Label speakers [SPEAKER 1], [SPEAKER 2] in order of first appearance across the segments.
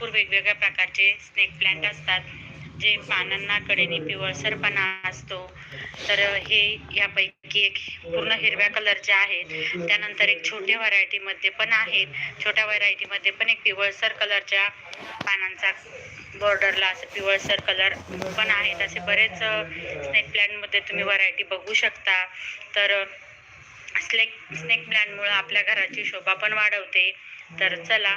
[SPEAKER 1] भरपूर वेगवेगळ्या प्रकारचे स्नेक प्लांट असतात जे पानांना कडेने पिवळसरपणा असतो. तर हे यापैकी एक पूर्ण हिरव्या कलरचे आहेत. त्यानंतर एक छोट्या व्हरायटीमध्ये पण आहेत. छोट्या व्हरायटीमध्ये पण एक पिवळसर कलरच्या पानांचा बॉर्डरला असं पिवळसर कलर पण आहेत. असे बरेच स्नेक प्लॅनमध्ये तुम्ही व्हरायटी बघू शकता. तर स्नेक स्नेक प्लॅनमुळं आपल्या घराची शोभा पण वाढवते. तर चला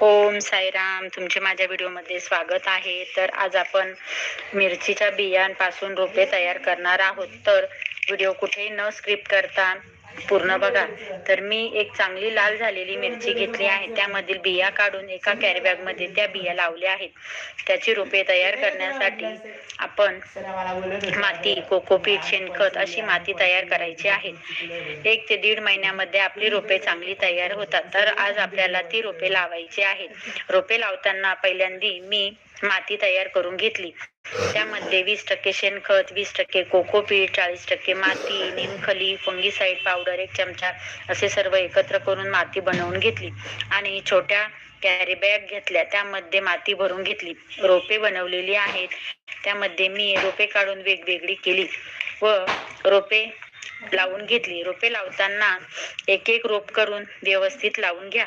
[SPEAKER 1] ओम साईराम तुमचे माझ्या व्हिडिओमध्ये स्वागत आहे. तर आज आपण मिरचीच्या बियांपासून रोपे तयार करणार आहोत. तर व्हिडिओ कुठेही न स्क्रिप्ट करता पूर्ण बघा. तर मी एक चांगली लाल झालेली मिरची घेतली आहे. त्यामधील बिया काढून एका कॅरीबॅगमध्ये त्या बिया लावल्या आहेत. त्याची रोपे तयार करण्यासाठी आपण माती कोकोपीट शेणखत अशी माती तयार करायची आहे. एक ते दीड महिन्यामध्ये आपली रोपे चांगली तयार होतात. तर आज आपल्याला ती रोपे लावायची आहेत. रोपे लावताना पहिल्यांदी मी माती तयार करून घेतली. त्यामध्ये वीस टक्के शेणखत वीस टक्के कोकोपीट चाळीस टक्के माती निमखली फंगीसाईड पावडर एक चमचा असे सर्व एकत्र करून माती बनवून घेतली. आणि छोट्या कॅरी बॅग घेतल्या. त्यामध्ये माती भरून घेतली. रोपे बनवलेली आहेत. त्यामध्ये मी रोपे काढून वेगवेगळी केली व रोपे लावून घेतली. रोपे लावताना एक एक रोप करून व्यवस्थित लावून घ्या.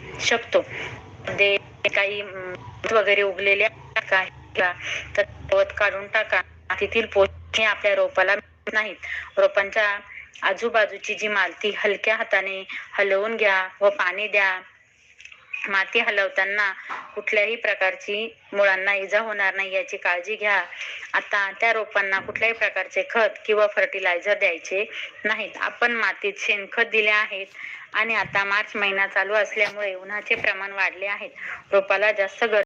[SPEAKER 1] शकतो. ते काही वगैरे उगलेले तर गवत काढून टाका. तेथील पोषणे आपल्या रोपाला मिळत नाहीत. रोपांच्या आजूबाजूची जी मालती हलक्या हाताने हलवून घ्या व पाणी द्या. माती हलवताना कुठल्याही प्रकारची मुळांना इजा होणार नाही याची काळजी घ्या. आता त्या रोपांना कुठल्याही प्रकारचे खत किंवा फर्टिलायझर द्यायचे नाहीत. आपण मातीत शेणखत दिले आहेत आणि आता मार्च महिना चालू असल्यामुळे उन्हाचे प्रमाण वाढले आहेत. रोपाला जास्त गर